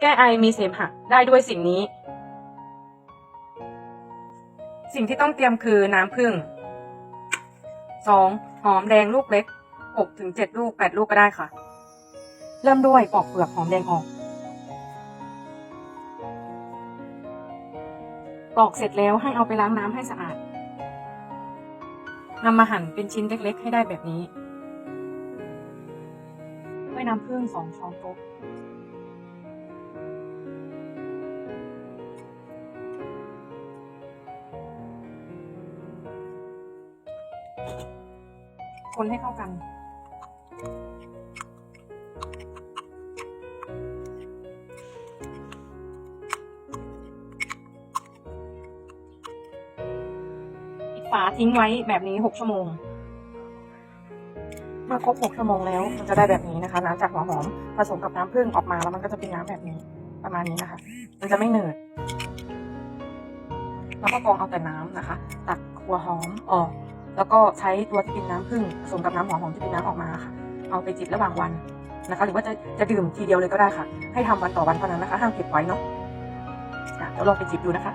แก้ไอมีเสมหะได้ด้วยสิ่งนี้ สิ่งที่ต้องเตรียมคือน้ำผึ้งสองหอมแดงลูกเล็กหกถึงเจ็ดลูกแปดลูกก็ได้ค่ะ เริ่มด้วยปอกเปลือกหอมแดงออก ปอกเสร็จแล้วให้เอาไปล้างน้ำให้สะอาดนำมาหั่นเป็นชิ้นเล็กๆ ให้ได้แบบนี้ด้วยน้ำผึ้งสองช้อนโต๊ะ คนให้เข้ากัน ปิดฝาทิ้งไว้แบบนี้6ชั่วโมง เมื่อครบ6ชั่วโมงแล้ว มันจะได้แบบนี้นะคะน้ำจากหัวหอมผสมกับน้ำผึ้งออกมาแล้วมันก็จะเป็นน้ำแบบนี้ ประมาณนี้นะคะ มันจะไม่เหนืดแล้วก็กรองเอาแต่น้ำนะคะ ตักหัวหอมออก แล้วก็ใช้ตัวที่เป็นน้ำผึ้งผสมกับน้ำหอมของที่เป็นน้ำออกมาค่ะ เอาไปจิบระหว่างวันนะคะ หรือว่าจะจะดื่มทีเดียวเลยก็ได้ค่ะ ให้ทำวันต่อวันเท่านั้นนะคะ ห้ามเก็บไว้เนาะอะเดี๋ยวลองไปจิบดูนะคะ